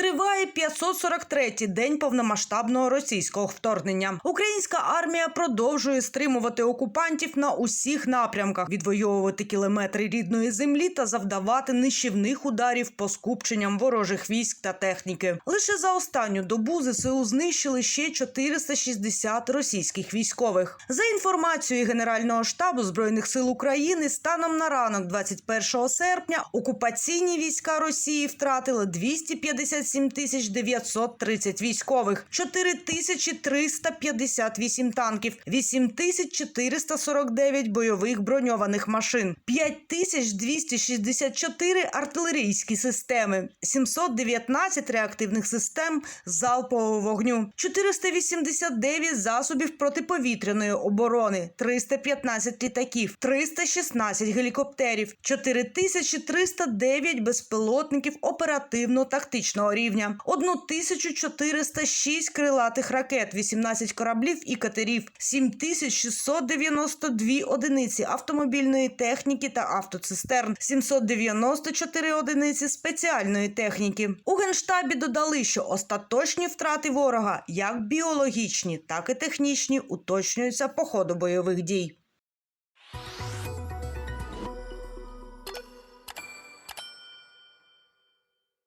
entre Триває 543-й день повномасштабного російського вторгнення. Українська армія продовжує стримувати окупантів на усіх напрямках, відвоювати кілометри рідної землі та завдавати нищівних ударів по скупченням ворожих військ та техніки. Лише за останню добу ЗСУ знищили ще 460 російських військових. За інформацією Генерального штабу збройних сил України, станом на ранок 21 серпня окупаційні війська Росії втратили 257 тисяч 930 військових, 4 тисячі 358 танків, 8 тисяч 449 бойових броньованих машин, 5 тисяч 264 артилерійські системи, 719 реактивних систем залпового вогню, 489 засобів протиповітряної оборони, 315 літаків, 316 гелікоптерів, 4309 безпілотників оперативно-тактичного рівня, 1406 крилатих ракет, 18 кораблів і катерів, 7692 одиниці автомобільної техніки та автоцистерн, 794 одиниці спеціальної техніки. У генштабі додали, що остаточні втрати ворога, як біологічні, так і технічні, уточнюються по ходу бойових дій.